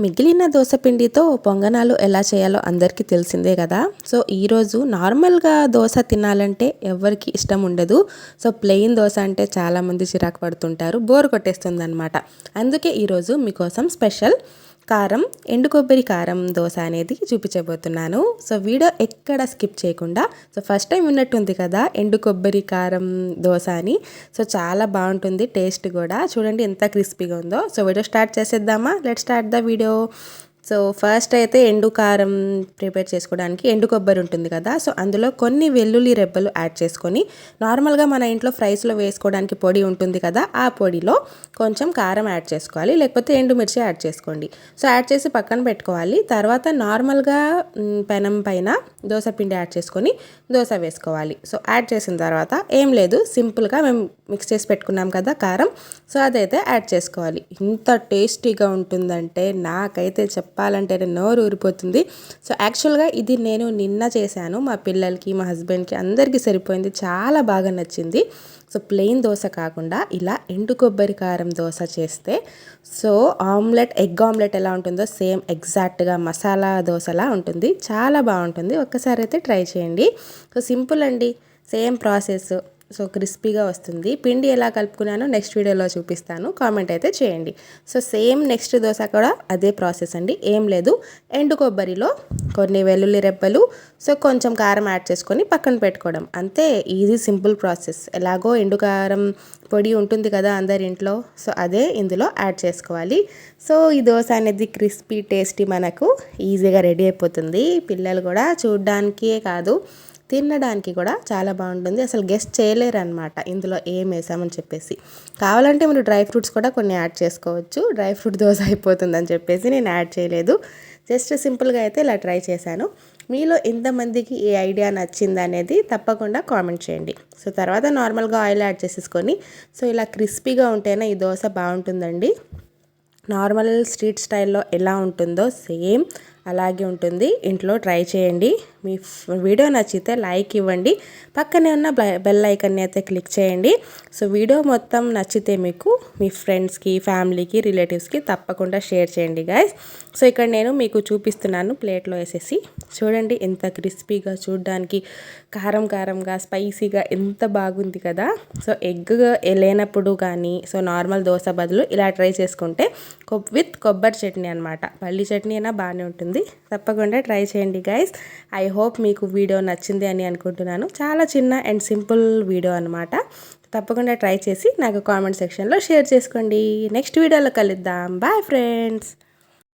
మిగిలిన దోశపిండితో పొంగనాలు ఎలా చేయాలో అందరికీ తెలిసిందే కదా. సో ఈరోజు నార్మల్గా దోశ తినాలంటే ఎవరికి ఇష్టం ఉండదు. సో ప్లెయిన్ దోశ అంటే చాలామంది చిరాకు పడుతుంటారు. బోర్ కొట్టేస్తుంది అనమాట అందుకే ఈరోజు మీకోసం స్పెషల్ కారం ఎండు కొబ్బరి కారం దోశ అనేది చూపించబోతున్నాను. సో వీడియో ఎక్కడ స్కిప్ చేయకుండా సో ఫస్ట్ టైం ఉన్నట్టుంది కదా ఎండు కొబ్బరి కారం దోశ అని. సో చాలా బాగుంటుంది టేస్ట్ కూడా. చూడండి ఎంత క్రిస్పీగా ఉందో. సో వీడియో స్టార్ట్ చేసేద్దామా? Let start the video so first అయితే ఎండు కారం ప్రిపేర్ చేసుకోవడానికి ఎండు కొబ్బరి ఉంటుంది కదా సో అందులో కొన్ని వెల్లుల్లి రెబ్బలు యాడ్ చేసుకొని నార్మల్గా మన ఇంట్లో ఫ్రైస్లో వేసుకోవడానికి పొడి ఉంటుంది కదా ఆ పొడిలో కొంచెం కారం యాడ్ చేసుకోవాలి లేకపోతే ఎండుమిర్చి యాడ్ చేసుకోండి. సో యాడ్ చేసి పక్కన పెట్టుకోవాలి తర్వాత నార్మల్గా పెనం పైన దోశ పిండి యాడ్ చేసుకొని దోశ వేసుకోవాలి. సో యాడ్ చేసిన తర్వాత ఏం లేదు సింపుల్గా మేము మిక్స్ చేసి పెట్టుకున్నాం కదా కారం సో అదైతే యాడ్ చేసుకోవాలి. ఇంత టేస్టీగా ఉంటుందంటే నాకైతే చెప్ చెప్పాలంటే నోరు ఊరిపోతుంది. సో యాక్చువల్గా ఇది నేను నిన్న చేశాను. మా పిల్లలకి మా హస్బెండ్కి అందరికీ సరిపోయింది. చాలా బాగా నచ్చింది. సో ప్లెయిన్ దోశ కాకుండా ఇలా ఎండు కొబ్బరి కారం దోశ చేస్తే సో ఆమ్లెట్ ఎగ్ ఆమ్లెట్ ఎలా ఉంటుందో సేమ్ ఎగ్జాక్ట్గా మసాలా దోశలా ఉంటుంది. చాలా బాగుంటుంది. ఒక్కసారి అయితే ట్రై చేయండి. సో సింపుల్ అండి. Same process. సో క్రిస్పీగా వస్తుంది. పిండి ఎలా కలుపుకున్నానో నెక్స్ట్ వీడియోలో చూపిస్తాను. కామెంట్ అయితే చేయండి. సో సేమ్ నెక్స్ట్ దోశ కూడా అదే ప్రాసెస్ అండి. ఏం లేదు. ఎండు కొబ్బరిలో కొన్ని వెల్లుల్లి రెబ్బలు సో కొంచెం కారం యాడ్ చేసుకొని పక్కన పెట్టుకోవడం. అంతే ఈజీ సింపుల్ ప్రాసెస్ ఎలాగో ఎండు కారం పొడి ఉంటుంది కదా అందరి ఇంట్లో. సో అదే ఇందులో యాడ్ చేసుకోవాలి. సో ఈ దోశ అనేది క్రిస్పీ టేస్టీ మనకు ఈజీగా రెడీ అయిపోతుంది. పిల్లలు కూడా చూడ్డానికే కాదు. తినడానికి కూడా చాలా బాగుంటుంది. అసలు గెస్ట్ చేయలేరు అనమాట ఇందులో ఏం వేసామని చెప్పేసి. కావాలంటే మీరు డ్రై ఫ్రూట్స్ కూడా కొన్ని యాడ్ చేసుకోవచ్చు. డ్రై ఫ్రూట్ దోశ అయిపోతుందని చెప్పేసి నేను యాడ్ చేయలేదు. జస్ట్ సింపుల్గా అయితే ఇలా ట్రై చేశాను. మీలో ఎంతమందికి ఈ ఐడియా నచ్చింది అనేది తప్పకుండా కామెంట్ చేయండి. సో తర్వాత నార్మల్గా ఆయిల్ యాడ్ చేసేసుకొని సో ఇలా క్రిస్పీగా ఉంటేనే ఈ దోశ బాగుంటుందండి. నార్మల్ స్ట్రీట్ స్టైల్లో ఎలా ఉంటుందో సేమ్ అలాగే ఉంటుంది. ఇంట్లో ట్రై చేయండి. మీ వీడియో నచ్చితే లైక్ ఇవ్వండి. పక్కనే ఉన్న బెల్ ఐకన్ని అయితే క్లిక్ చేయండి. సో వీడియో మొత్తం నచ్చితే మీకు మీ ఫ్రెండ్స్కి ఫ్యామిలీకి రిలేటివ్స్కి తప్పకుండా షేర్ చేయండి గాయస్. సో ఇక్కడ నేను మీకు చూపిస్తున్నాను ప్లేట్లో వేసేసి. చూడండి ఎంత క్రిస్పీగా చూడడానికి కారం కారంగా స్పైసీగా ఎంత బాగుంది కదా. సో ఎగ్ లేనప్పుడు కానీ సో నార్మల్ దోశ బదులు ఇలా ట్రై చేసుకుంటే విత్ కొబ్బరి చట్నీ అనమాట పల్లి చట్నీ అయినా బాగానే ఉంటుంది. ఉంటుంది తప్పకుండా ట్రై చేయండి గైస్ ఐ హోప్ మీకు వీడియో నచ్చింది అని అనుకుంటున్నాను. చాలా చిన్న అండ్ సింపుల్ వీడియో అనమాట తప్పకుండా ట్రై చేసి నాకు కామెంట్ సెక్షన్లో షేర్ చేసుకోండి. నెక్స్ట్ వీడియోలో కలుద్దాం. Bye friends